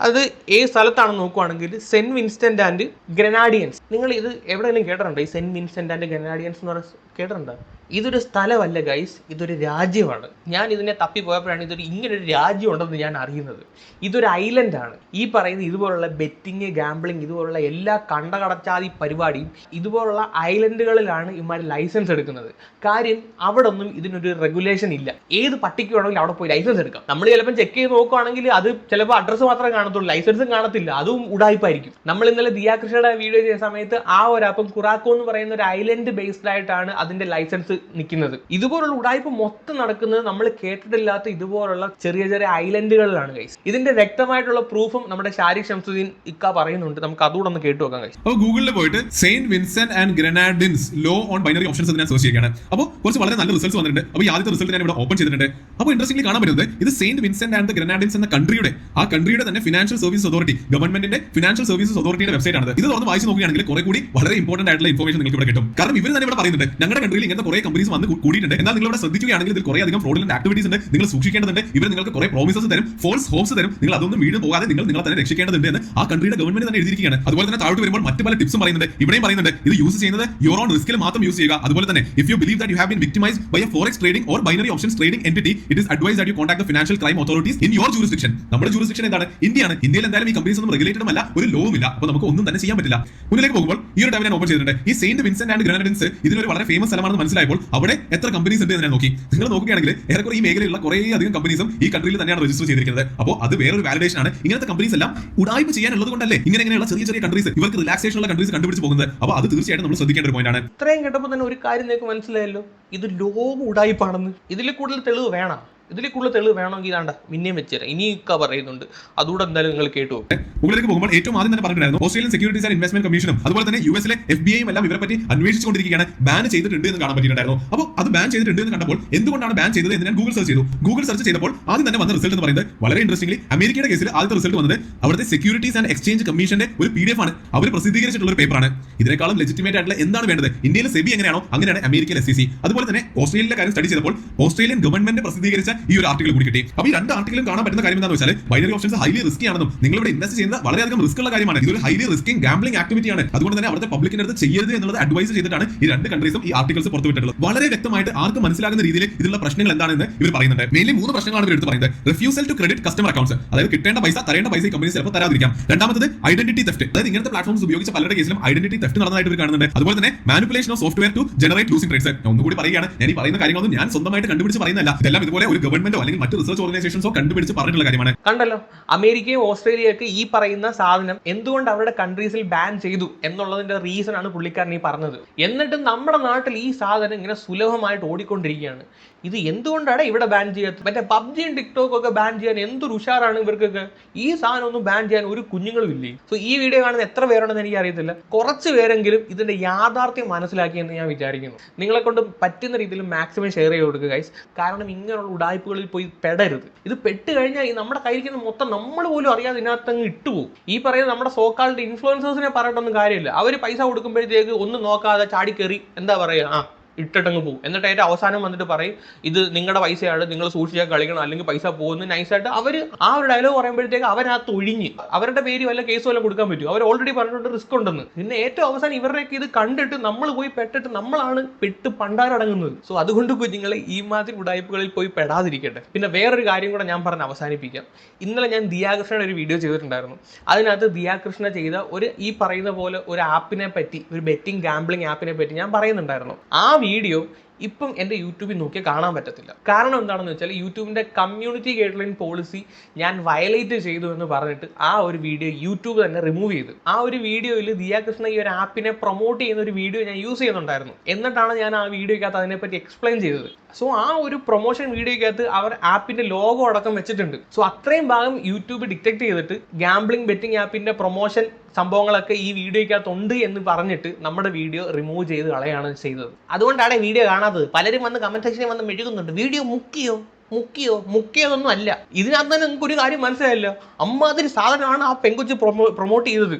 അത് ഏത് സ്ഥലത്താണ് നോക്കുവാണെങ്കിൽ സെന്റ് വിൻസ്റ്റന്റ് ആൻഡ് ഗ്രനാഡിയൻസ് നിങ്ങൾ ഇത് എവിടെയെങ്കിലും കേട്ടിട്ടുണ്ടോ? ഈ സെന്റ് വിൻസ്റ്റന്റ് ആൻഡ് ഗ്രനാഡിയൻസ് എന്ന് പറയുന്നത് കേട്ടിട്ടുണ്ടോ? ഇതൊരു സ്ഥലമല്ല ഗൈസ് ഇതൊരു രാജ്യമാണ്. ഞാൻ ഇതിനെ തപ്പി പോയപ്പോഴാണ് ഇതൊരു ഇങ്ങനൊരു രാജ്യം ഉണ്ടെന്ന് ഞാൻ അറിയുന്നത്. ഇതൊരു ഐലൻഡാണ് ഈ പറയുന്ന ഇതുപോലുള്ള ബെറ്റിങ് ഗാംബ്ലിങ് ഇതുപോലുള്ള എല്ലാ കണ്ടകടച്ചാതി പരിപാടിയും ഇതുപോലുള്ള ഐലൻഡുകളിലാണ് ഇമാർ ലൈസൻസ് എടുക്കുന്നത്. കാര്യം അവിടെ ഒന്നും ഇതിനൊരു റെഗുലേഷൻ ഇല്ല. ഏത് പട്ടിക്ക് വേണമെങ്കിലും അവിടെ പോയി ലൈസൻസ് എടുക്കാം. നമ്മൾ ചിലപ്പോൾ ചെക്ക് ചെയ്ത് നോക്കുവാണെങ്കിൽ അത് ചിലപ്പോൾ അഡ്രസ്സ് മാത്രമേ കാണത്തുള്ളൂ. ലൈസൻസും കാണത്തില്ല. അതും ഉടായ്പായിരിക്കും നമ്മൾ ഇന്നലെ ദിയാകൃഷ്ണയുടെ വീഡിയോ ചെയ്യുന്ന സമയത്ത് ആ ഒരു അപ്പം കുറാക്കോ എന്ന് പറയുന്ന ഒരു ഐലൻഡ് ബേസ്ഡ് ആയിട്ടാണ് അതിന്റെ ലൈസൻസ് നിൽക്കുന്നത്. ഇതുപോലുള്ള ഉടായ്പ മൊത്തം നടക്കുന്നത് നമ്മൾ കേട്ടിട്ടില്ലാത്ത ഇതുപോലുള്ള ചെറിയ ചെറിയ ഐലൻഡുകളിലാണ് കൈസ് ഇതിന്റെ വ്യക്തമായിട്ടുള്ള പ്രൂഫും നമ്മുടെ ഷാരിഖ് ഷംസുദ്ദീൻ ഇക്ക പറയുന്നുണ്ട്. നമുക്ക് അതുകൂടെ ഒന്ന് കേട്ടു നോക്കാം കൈസ് അപ്പോൾ ഗൂഗിളിൽ പോയിട്ട് Saint Vincent and Grenadines law on binary options ഞാൻ സെർച്ച് ചെയ്യുകയാണ്. അപ്പോൾ കുറച്ച് വളരെ നല്ല റിസൾട്ട്സ് വന്നിട്ടുണ്ട്. അപ്പോൾ ആദ്യത്തെ റിസൾട്ട് ഞാൻ ഇവിടെ ഓപ്പൺ ചെയ്തിട്ടുണ്ട്. അപ്പോൾ ഇൻട്രസ്റ്റിംഗ്ലി കാണാൻ പറ്റുന്നത് ഇത് സെയിന്റ് വിൻസെന്റ് ആൻഡ് ഗ്രനാഡിൻസ് എന്ന കൺട്രിയുടെ ആ കൺട്രിയുടെ തന്നെ ഫിനാൻഷ്യൽ സർവീസ് അതോറിറ്റി ഗവൺമെന്റിന്റെ ഫിനാൻഷ്യൽ സർവീസസ് അതോറിറ്റിയുടെ വെബ്സൈറ്റ് ആണ് ഇത് തുറന്ന് വായിച്ച് നോക്കുകയാണെങ്കിൽ കുറെ കൂടി വളരെ ഇമ്പോർട്ടന്റ് ആയിട്ടുള്ള ഇൻഫർമേഷൻ നിങ്ങൾക്ക് ഇവിടെ കിട്ടും. കാരണം ഇവർ തന്നെ ഇവിടെ പറയുന്നുണ്ട് ഞങ്ങളുടെ കൺട്രിയിൽ ഇങ്ങനത്തെ കുറെ കമ്പനീസ് വന്ന് കൂടിയിട്ടുണ്ട്. എന്നാൽ നിങ്ങൾ ഇവിടെ ശ്രദ്ധിക്കുകയാണെങ്കിൽ ഇതിൽ കുറെ അധികം ഫ്രോഡിലന്റ് ആക്ടിവിറ്റീസ് ഉണ്ട്. നിങ്ങൾ സൂക്ഷിക്കേണ്ടതുണ്ട്. ഇവർ നിങ്ങൾക്ക് കുറെ പ്രോമിസസ് തരും. ഫോൾസ് ഹോപ്സ് തരും. നിങ്ങൾ അതൊന്നും വീട് പോകാതെ നിങ്ങൾ നിങ്ങളെ തന്നെ രക്ഷിക്കേണ്ടതുണ്ട് എന്ന് ആ കൺട്രിയുടെ ഗവൺമെന്റ് തന്നെ എഴുതിയിരിക്കുകയാണ്. അതുപോലെ തന്നെ താഴോട്ട് വരുമ്പോൾ മറ്റു പല ടിപ്സും പറയുന്നുണ്ട്. ഇവിടെയും പറയുന്നുണ്ട്. ഇത് യൂസ് ചെയ്യുന്നത് യുവർ ഓൺ റിസ്കിൽ മാത്രം യൂസ് ചെയ്യുക. അതുപോലെ തന്നെ if you believe that you have been victimise by a forex trading or binary options trading entity it is advise that you contact the financial crime authorities in your jurisdiction. നമ്മുടെ jurisdiction എന്താണ്? ഇന്ത്യയാണ്. ഇന്ത്യയിൽ എന്തായാലും ഈ companies ഒന്നും റെഗുലേറ്റഡും അല്ല. ഒരു ലോവും ഇല്ല. അപ്പോൾ നമുക്ക് ഒന്നും തന്നെ ചെയ്യാൻ പറ്റില്ല. മുന്നിലേക്ക് പോകുമ്പോൾ ഈ ഒരു ടൈം ഞാൻ ഓപ്പൺ ചെയ്തിട്ടുണ്ട്. ഈ സെയിന്റ് വിൻസെന്റ് ആൻഡ് ഗ്രാനഡിൻസ് ഇതിനൊരു വളരെ ഫേമസ് സ്ഥലമാണെന്ന് മനസ്സിലായപ്പോൾ അവിടെ എത്ര കമ്പനീസ് ഉണ്ട് എന്ന് ഞാൻ നോക്കി. നിങ്ങൾ നോക്കുകയാണെങ്കിൽ ഏറെക്കുറെ ഈ മേഖലയിലുള്ള കുറേ അധികം കമ്പനീസും ഈ കൺട്രിയിൽ തന്നെയാണ് രജിസ്റ്റർ ചെയ്തിരിക്കുന്നത്. അപ്പോൾ അത് വേറൊരു വാലിഡേഷൻ ആണ്. ഇങ്ങനത്തെ കമ്പനീസ് എല്ലാം ഉടായ്പ ചെയ്യാനുള്ളത് കൊണ്ടല്ലേ ഇങ്ങനെ ഇങ്ങനെയുള്ള ചെറിയ ചെറിയ കൺട്രീസ് ഇവർക്ക് റിലാക്സേഷൻ ഉള്ള കൺട്രീസ് കണ്ടുപിടിച്ച് പോകുന്നത്. അപ്പോൾ അത് തീർച്ചയായിട്ടും നമ്മൾ ശ്രദ്ധിക്കേണ്ട ഒരു പോയിന്റ് ആണ്. ഇത്രയും കേട്ടപ്പോൾ തന്നെ ഒരു കാര്യം നിങ്ങൾക്ക് മനസ്സിലായല്ലോ? ഇത് ലോക ഉടായ്പാണെന്ന്. ഇതിൽ കൂടുതൽ തെളിവ് വേണം. ഇതിൽ കൂടുതൽ തെളിവ് വേണമെങ്കിൽ ഇതാണ്ട പിന്നെയും ഇനി ഇക്ക പറയുന്നുണ്ട്. അതുകൂടെ എന്തായാലും നിങ്ങൾ കേട്ടു. മുകളിലേക്ക് പോകുമ്പോൾ ഏറ്റവും ആദ്യം തന്നെ പറഞ്ഞിട്ടുണ്ടായിരുന്നു ഓസ്ട്രേലിയൻ സെക്യൂരിറ്റീസ് ആൻഡ് ഇൻവെസ്റ്റ്മെന്റ് കമ്മീഷനും അതുപോലെ തന്നെ യു എസിലെ എഫ് ബി ഐയും എല്ലാം ഇവരെ പറ്റി അന്വേഷിച്ചുകൊണ്ടിരിക്കുകയാണ്. ബാൻ ചെയ്തിട്ടുണ്ട് എന്ന് കാണാൻ പറ്റിയിട്ടുണ്ടായിരുന്നു. അപ്പോൾ അത് ബാൻ ചെയ്തിട്ടുണ്ട് എന്ന് കണ്ടപ്പോൾ എന്തുകൊണ്ടാണ് ബാൻ ചെയ്തത് എന്ന് ഞാൻ ഗൂഗിൾ സെർച്ച് ചെയ്തു. ഗൂഗിൾ സെർച്ച് ചെയ്തപ്പോൾ ആദ്യം തന്നെ വന്ന റിസൾട്ട് എന്ന് പറയുന്നത് വളരെ ഇൻട്രസ്റ്റിംഗ്ലി അമേരിക്കയുടെ കേസിൽ ആദ്യത്തെ റിസൾട്ട് വന്നത് അവിടുത്തെ സെക്യൂരിറ്റീസ് ആൻഡ് എക്സ്ചേഞ്ച് കമ്മീഷന്റെ ഒരു പി ഡി എഫ് ആണ്. അവർ പ്രസിദ്ധീകരിച്ചിട്ടുള്ള ഒരു പേപ്പറാണ് ഇതിനേക്കാളും ലെജിറ്റിമേറ്റ് ആയിട്ടുള്ള എന്താണ് വേണ്ടത്? ഇന്ത്യയിലെ സെബി എങ്ങനെയാണോ അങ്ങനെയാണ് അമേരിക്കയിലെ എസ് സി അതുപോലെ തന്നെ ഓസ്ട്രേലിയയിലെ കാര്യം സ്റ്റഡി ചെയ്തപ്പോൾ ഓസ്ട്രേലിയൻ ഗവൺമെന്റ് പ്രസിദ്ധീകരിച്ച ഈ ഒരു ആർട്ടിക്കൽ കൂടി കിട്ടി. അപ്പോൾ ഈ രണ്ട് ആർട്ടിക്കലും കാണാൻ പറ്റുന്ന കാര്യം എന്താണെന്ന് വെച്ചാൽ ബൈനറി ഓപ്ഷൻസ് ഹൈലി റിസ്കി ആണെന്നും നിങ്ങൾ ഇവിടെ ഇൻവെസ്റ്റ് ചെയ്യുന്ന വളരെയധികം റിസ്ക് ഉള്ള കാര്യമാണ്. ഇതൊരു ഹൈലി റിസ്കിംഗ് ഗാംബ്ലിംഗ് ആക്ടിവിറ്റി ആണ്. അതുകൊണ്ട് തന്നെ അവിടുത്തെ പബ്ലിക്കിന്റെ അടുത്ത് ചെയ്യരുത് എന്നുള്ളത് അഡ്വൈസ് ചെയ്തിട്ടാണ് ഈ രണ്ട് കൺട്രീസും ഈ ആർട്ടിക്കൽസ് പുറത്തുവിട്ടിട്ടുള്ളത് വളരെ വ്യക്തമായിട്ട് ആർക്ക് മനസ്സിലാകുന്ന രീതിയിൽ ഇതിലുള്ള പ്രശ്നങ്ങൾ എന്താണെന്ന് ഇവർ പറയുന്നുണ്ട്. മെയിൻലി മൂന്ന് പ്രശ്നങ്ങളാണ് ഇവർ എടുത്ത് പറയുന്നത്. Refusal to credit customer accounts അതായത് കിട്ടേണ്ട പൈസ തരേണ്ട പൈസ ഈ കമ്പനി ചിലപ്പോൾ തരാതിരിക്കാം. രണ്ടാമത്തത് ഐഡന്റിറ്റി തെഫ്റ്റ് അതായത് ഇങ്ങനത്തെ പ്ലാറ്റ്ഫോംസ് ഉപയോഗിച്ച് പലരുടെ കേസിലും ഐഡന്റിറ്റി തെഫ്റ്റ് നടന്നതായിട്ട് ഇവർ കാണുന്നുണ്ട്. അതുപോലെ തന്നെ manipulation of software to generate losing trades ഒന്നുകൂടി പറയുകയാണ്. ഞാൻ ഈ പറയുന്ന കാര്യങ്ങളൊന്നും ഞാൻ സ്വന്തമായിട്ട് കണ്ടുപിടിച്ച് പറയുന്നില്ല ഇതെല്ലാം ഇതുപോലെ ഒരു ഗവൺമെന്റോ അല്ലെങ്കിൽ മറ്റു റിസർച്ച് ഓർഗനൈസേഷൻസോ കണ്ടുപിടിച്ച് പറഞ്ഞിട്ടുള്ള കാര്യമാണ്. കണ്ടല്ലോ? അമേരിക്കയും ഓസ്ട്രേലിയയൊക്കെ ഈ പറയുന്ന സാധനം എന്തുകൊണ്ട് അവരുടെ കൺട്രീസിൽ ബാൻ ചെയ്തു എന്നുള്ളതിന്റെ റീസൺ ആണ് പുള്ളിക്കാരൻ ഈ പറഞ്ഞത്. എന്നിട്ട് നമ്മുടെ നാട്ടിൽ ഈ സാധനം ഇങ്ങനെ സുലഭമായിട്ട് ഓടിക്കൊണ്ടിരിക്കുകയാണ്. ഇത് എന്തുകൊണ്ടാണ് ഇവിടെ ബാൻ ചെയ്യാത്തത്? മറ്റേ പബ്ജിയും ടിക്ടോക്കും ഒക്കെ ബാൻ ചെയ്യാൻ എന്തൊരു ഉഷാറാണ് ഇവർക്കൊക്കെ? ഈ സാധനം ഒന്നും ബാൻ ചെയ്യാൻ ഒരു കുഞ്ഞുങ്ങളും ഇല്ലേ? സോ ഈ വീഡിയോ കാണുന്ന എത്ര പേരുണ്ടെന്ന് എനിക്ക് അറിയത്തില്ല. കുറച്ച് പേരെങ്കിലും ഇതിന്റെ യാഥാർത്ഥ്യം മനസ്സിലാക്കിയെന്ന് ഞാൻ വിചാരിക്കുന്നു. നിങ്ങളെ കൊണ്ട് പറ്റുന്ന രീതിയിൽ മാക്സിമം ഷെയർ ചെയ്ത് കൊടുക്കുക കാരണം ഇങ്ങനെയുള്ള ഉടായ്പകളിൽ പോയി പെടരുത്. ഇത് പെട്ട് കഴിഞ്ഞാൽ നമ്മുടെ കയ്യിരിക്കുന്ന മൊത്തം നമ്മൾ പോലും അറിയാതെ ഇതിനകത്ത് അങ്ങ് ഇട്ടുപോകും ഈ പറയുന്ന നമ്മുടെ സോക്കാളുടെ ഇൻഫ്ലുവൻസേഴ്സിനെ പറഞ്ഞിട്ടൊന്നും കാര്യമില്ല. അവർ പൈസ കൊടുക്കുമ്പോഴത്തേക്ക് ഒന്നും നോക്കാതെ ചാടിക്കേറി എന്താ പറയുക? ആ ഇട്ടിട്ടങ്ങ് പോകും. എന്നിട്ട് അതിന്റെ അവസാനം വന്നിട്ട് പറയും ഇത് നിങ്ങളുടെ പൈസയാണ് നിങ്ങൾ സൂക്ഷിച്ചാൽ കളിക്കണം അല്ലെങ്കിൽ പൈസ പോകുന്നു നൈസായിട്ട് അവർ ആ ഒരു ഡയലോഗ് പറയുമ്പോഴത്തേക്ക് അവരകത്ത് ഒഴിഞ്ഞ് അവരുടെ പേര് വല്ല കേസ് വല്ല കൊടുക്കാൻ പറ്റും അവർ ഓൾറെഡി പറഞ്ഞിട്ടുണ്ട് റിസ്ക് ഉണ്ടെന്ന്. പിന്നെ ഏറ്റവും അവസാനം ഇവരുടെയൊക്കെ ഇത് കണ്ടിട്ട് നമ്മൾ പോയി പെട്ടിട്ട് നമ്മളാണ് പെട്ട് പണ്ടാരടങ്ങുന്നത്. സോ അതുകൊണ്ട് കുഞ്ഞുങ്ങൾ ഈ മാതിരി ഉടായ്പകളിൽ പോയി പെടാതിരിക്കട്ടെ. പിന്നെ വേറൊരു കാര്യം കൂടെ ഞാൻ പറഞ്ഞ് അവസാനിപ്പിക്കാം. ഇന്നലെ ഞാൻ ദിയാകൃഷ്ണയുടെ ഒരു വീഡിയോ ചെയ്തിട്ടുണ്ടായിരുന്നു. അതിനകത്ത് ദിയാകൃഷ്ണ ചെയ്ത ഒരു ഈ പറയുന്ന പോലെ ഒരു ആപ്പിനെ പറ്റി ഒരു ബെറ്റിംഗ് ഗാംബ്ലിംഗ് ആപ്പിനെ പറ്റി ഞാൻ പറയുന്നുണ്ടായിരുന്നു. ആ വീഡിയോ ഇപ്പം എന്റെ യൂട്യൂബിൽ നോക്കിയാൽ കാണാൻ പറ്റത്തില്ല. കാരണം എന്താണെന്ന് വെച്ചാൽ യൂട്യൂബിന്റെ കമ്മ്യൂണിറ്റി ഗൈഡ്ലൈൻ പോളിസി ഞാൻ വയലേറ്റ് ചെയ്തു എന്ന് പറഞ്ഞിട്ട് ആ ഒരു വീഡിയോ യൂട്യൂബ് തന്നെ റിമൂവ് ചെയ്തു. ആ ഒരു വീഡിയോയിൽ ദിയാകൃഷ്ണ ഈ ഒരു ആപ്പിനെ പ്രൊമോട്ട് ചെയ്യുന്ന ഒരു വീഡിയോ ഞാൻ യൂസ് ചെയ്യുന്നുണ്ടായിരുന്നു. എന്നിട്ടാണ് ഞാൻ ആ വീഡിയോയ്ക്കകത്ത് അതിനെപ്പറ്റി എക്സ്പ്ലെയിൻ ചെയ്തത്. സോ ആ ഒരു പ്രൊമോഷൻ വീഡിയോയ്ക്കകത്ത് അവർ ആപ്പിന്റെ ലോഗോ അടക്കം വെച്ചിട്ടുണ്ട്. സോ അത്രയും ഭാഗം യൂട്യൂബ് ഡിറ്റക്ട് ചെയ്തിട്ട് ഗാംബ്ലിംഗ് ബെറ്റിംഗ് ആപ്പിന്റെ പ്രൊമോഷൻ സംഭവങ്ങളൊക്കെ ഈ വീഡിയോയ്ക്കകത്ത് ഉണ്ട് എന്ന് പറഞ്ഞിട്ട് നമ്മുടെ വീഡിയോ റിമൂവ് ചെയ്ത് കളയാണ് ചെയ്തത്. അതുകൊണ്ടാണ് വീഡിയോ കാണാത്തത്. പലരും വന്ന് കമന്റ് സെക്ഷനിൽ വന്ന് മെഴുകുന്നുണ്ട്. വീഡിയോ മുക്കിയോ? മുക്കിയോ? മുക്കിയതൊന്നും അല്ല. ഇതിനകത്ത് തന്നെ നിങ്ങൾക്ക് ഒരു കാര്യം മനസ്സിലായല്ലോ? അമ്മാതിരി സാധനമാണ് ആ പെങ്കൊച്ച് പ്രൊമോ പ്രൊമോട്ട് ചെയ്തത്.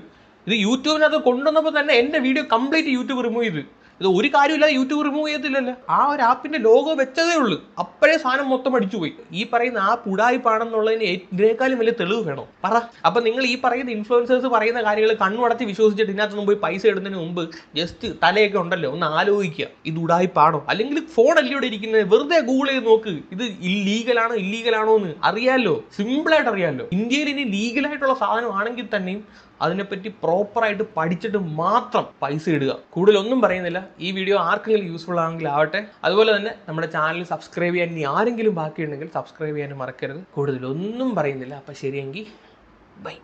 ഇത് യൂട്യൂബിനകത്ത് കൊണ്ടുവന്നപ്പോൾ തന്നെ എന്റെ വീഡിയോ കംപ്ലീറ്റ് യൂട്യൂബ് റിമൂവ് ചെയ്ത്. ഇത് ഒരു കാര്യമില്ലാതെ യൂട്യൂബ് റിമൂവ് ചെയ്യത്തില്ലല്ലോ. ആ ഒരു ആപ്പിന്റെ ലോഗോ വെച്ചതേ ഉള്ളൂ. അപ്പോഴേ സാധനം മൊത്തം അടിച്ചു പോയി. ഈ പറയുന്ന ആപ്പ് ഉടായ്പാണെന്നുള്ളതിന് ഇതിനേക്കാളും വലിയ തെളിവ് വേണോ. പറ. അപ്പൊ നിങ്ങൾ ഈ പറയുന്ന ഇൻഫ്ലുവൻസേഴ്സ് പറയുന്ന കാര്യങ്ങൾ കണ്ണുടച്ച് വിശ്വസിച്ചിട്ട് ഇതിനകത്തൊന്നും പോയി പൈസ ഇടുന്നതിന് മുമ്പ് ജസ്റ്റ് തലയൊക്കെ ഉണ്ടല്ലോ ഒന്ന് ആലോചിക്കുക. ഇത് ഉടായ്പാണോ അല്ലെങ്കിൽ ഫോൺ അല്ലേ ഇവിടെ ഇരിക്കുന്നത്? വെറുതെ ഗൂഗിൾ ചെയ്ത് നോക്ക്. ഇത് ഇല്ലീഗലാണോ ഇല്ലീഗലാണോ എന്ന് അറിയാലോ. സിമ്പിൾ ആയിട്ട് അറിയാലോ. ഇന്ത്യയിൽ ഇനി ലീഗലായിട്ടുള്ള സാധനമാണെങ്കിൽ തന്നെയും അതിനെപ്പറ്റി പ്രോപ്പറായിട്ട് പഠിച്ചിട്ട് മാത്രം പൈസ ഇടുക. കൂടുതലൊന്നും പറയുന്നില്ല. ഈ വീഡിയോ ആർക്കെങ്കിലും യൂസ്ഫുൾ ആണെങ്കിൽ ആവട്ടെ. അതുപോലെ തന്നെ നമ്മുടെ ചാനൽ സബ്സ്ക്രൈബ് ചെയ്യാൻ ഇനി ആരെങ്കിലും ബാക്കിയുണ്ടെങ്കിൽ സബ്സ്ക്രൈബ് ചെയ്യാനും മറക്കരുത്. കൂടുതലൊന്നും പറയുന്നില്ല. അപ്പം ശരിയെങ്കിൽ ബൈ